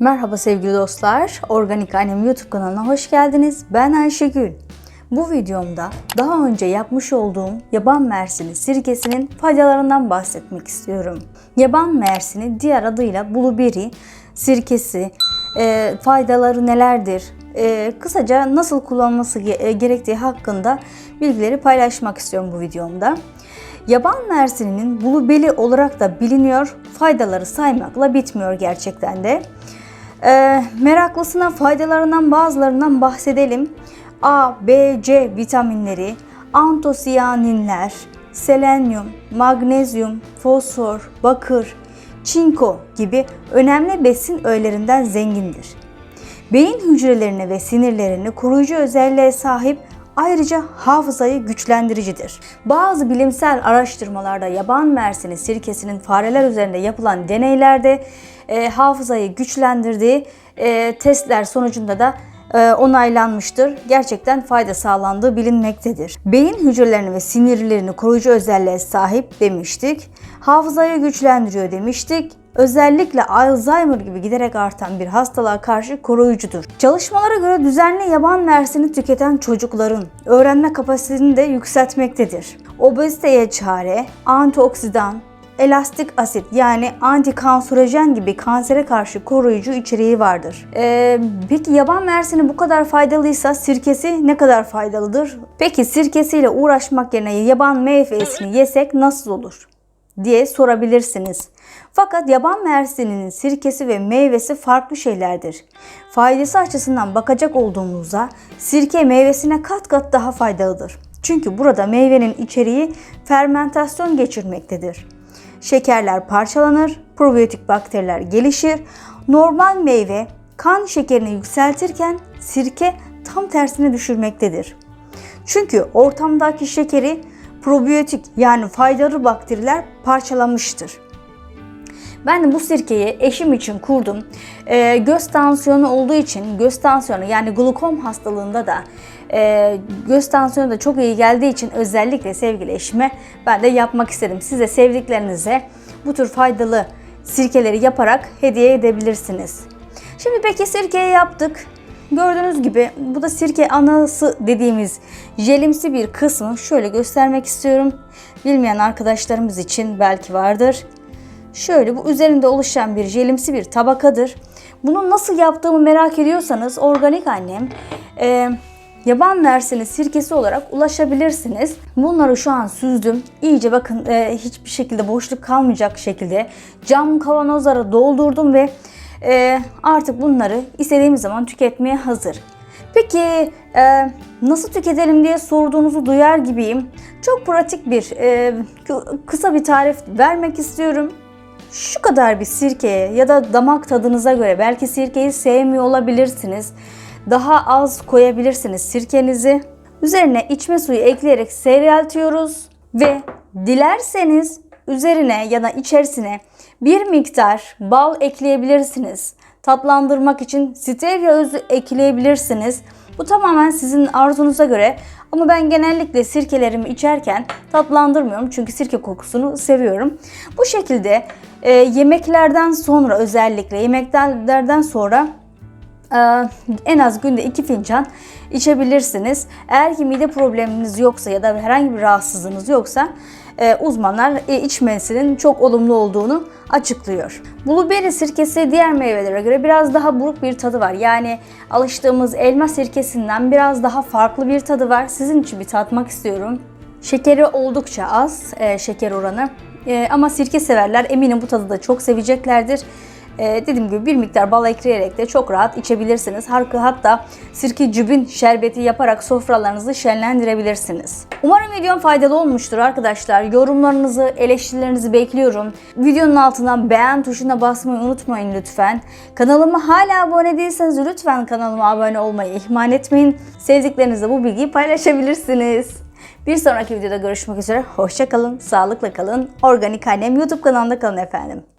Merhaba sevgili dostlar. Organik Annem YouTube kanalına hoş geldiniz. Ben Ayşegül. Bu videomda daha önce yapmış olduğum yaban mersini sirkesinin faydalarından bahsetmek istiyorum. Yaban mersini diğer adıyla blueberry sirkesi e, faydaları nelerdir? E, kısaca nasıl kullanılması ge- e, gerektiği hakkında bilgileri paylaşmak istiyorum bu videomda. Yaban mersininin blueberry olarak da biliniyor. Faydaları saymakla bitmiyor gerçekten de. Ee, meraklısına faydalarından bazılarından bahsedelim. A, B, C vitaminleri, antosiyaninler, selenyum, magnezyum, fosfor, bakır, çinko gibi önemli besin öğelerinden zengindir. Beyin hücrelerini ve sinirlerini koruyucu özelliğe sahip ayrıca hafızayı güçlendiricidir. Bazı bilimsel araştırmalarda yaban mersini sirkesinin fareler üzerinde yapılan deneylerde e, hafızayı güçlendirdiği e, testler sonucunda da e, onaylanmıştır. Gerçekten fayda sağlandığı bilinmektedir. Beyin hücrelerini ve sinirlerini koruyucu özelliğe sahip demiştik. Hafızayı güçlendiriyor demiştik. Özellikle Alzheimer gibi giderek artan bir hastalığa karşı koruyucudur. Çalışmalara göre düzenli yaban mersini tüketen çocukların öğrenme kapasitesini de yükseltmektedir. Obeziteye çare, antioksidan, elastik asit yani antikanserojen gibi kansere karşı koruyucu içeriği vardır. Ee, peki yaban mersini bu kadar faydalıysa sirkesi ne kadar faydalıdır? Peki sirkesiyle uğraşmak yerine yaban meyvesini yesek nasıl olur? Diye sorabilirsiniz. Fakat yaban mersininin sirkesi ve meyvesi farklı şeylerdir. Faydası açısından bakacak olduğumuzda sirke meyvesine kat kat daha faydalıdır. Çünkü burada meyvenin içeriği fermentasyon geçirmektedir. Şekerler parçalanır, probiyotik bakteriler gelişir. Normal meyve kan şekerini yükseltirken sirke tam tersine düşürmektedir. Çünkü ortamdaki şekeri probiyotik yani faydalı bakteriler parçalamıştır. Ben de bu sirkeyi eşim için kurdum. Ee, göz tansiyonu olduğu için göz tansiyonu yani glukom hastalığında da e, göz tansiyonu da çok iyi geldiği için özellikle sevgili eşime ben de yapmak istedim. Siz de sevdiklerinize bu tür faydalı sirkeleri yaparak hediye edebilirsiniz. Şimdi peki sirkeyi yaptık. Gördüğünüz gibi bu da sirke anası dediğimiz jelimsi bir kısmı şöyle göstermek istiyorum. Bilmeyen arkadaşlarımız için belki vardır. Şöyle bu üzerinde oluşan bir jelimsi bir tabakadır. Bunu nasıl yaptığımı merak ediyorsanız organik annem e, yaban mersini sirkesi olarak ulaşabilirsiniz. Bunları şu an süzdüm. İyice bakın e, hiçbir şekilde boşluk kalmayacak şekilde cam kavanozlara doldurdum ve e, artık bunları istediğimiz zaman tüketmeye hazır. Peki e, nasıl tüketelim diye sorduğunuzu duyar gibiyim. Çok pratik bir e, kısa bir tarif vermek istiyorum şu kadar bir sirkeye ya da damak tadınıza göre belki sirkeyi sevmiyor olabilirsiniz. Daha az koyabilirsiniz sirkenizi. Üzerine içme suyu ekleyerek seyreltiyoruz ve dilerseniz üzerine ya da içerisine bir miktar bal ekleyebilirsiniz. Tatlandırmak için stevia özü ekleyebilirsiniz. Bu tamamen sizin arzunuza göre ama ben genellikle sirkelerimi içerken tatlandırmıyorum çünkü sirke kokusunu seviyorum. Bu şekilde e, yemeklerden sonra özellikle yemeklerden sonra e, en az günde 2 fincan içebilirsiniz. Eğer ki mide probleminiz yoksa ya da herhangi bir rahatsızlığınız yoksa uzmanlar e, içmesinin çok olumlu olduğunu açıklıyor. Blueberry sirkesi diğer meyvelere göre biraz daha buruk bir tadı var. Yani alıştığımız elma sirkesinden biraz daha farklı bir tadı var. Sizin için bir tatmak istiyorum. Şekeri oldukça az, e, şeker oranı. E, ama sirke severler eminim bu tadı da çok seveceklerdir. Ee, dediğim gibi bir miktar bal ekleyerek de çok rahat içebilirsiniz. Hatta sirke cübün şerbeti yaparak sofralarınızı şenlendirebilirsiniz. Umarım videom faydalı olmuştur arkadaşlar. Yorumlarınızı, eleştirilerinizi bekliyorum. Videonun altına beğen tuşuna basmayı unutmayın lütfen. Kanalıma hala abone değilseniz lütfen kanalıma abone olmayı ihmal etmeyin. Sevdiklerinizle bu bilgiyi paylaşabilirsiniz. Bir sonraki videoda görüşmek üzere. Hoşçakalın, sağlıkla kalın. Organik Annem YouTube kanalında kalın efendim.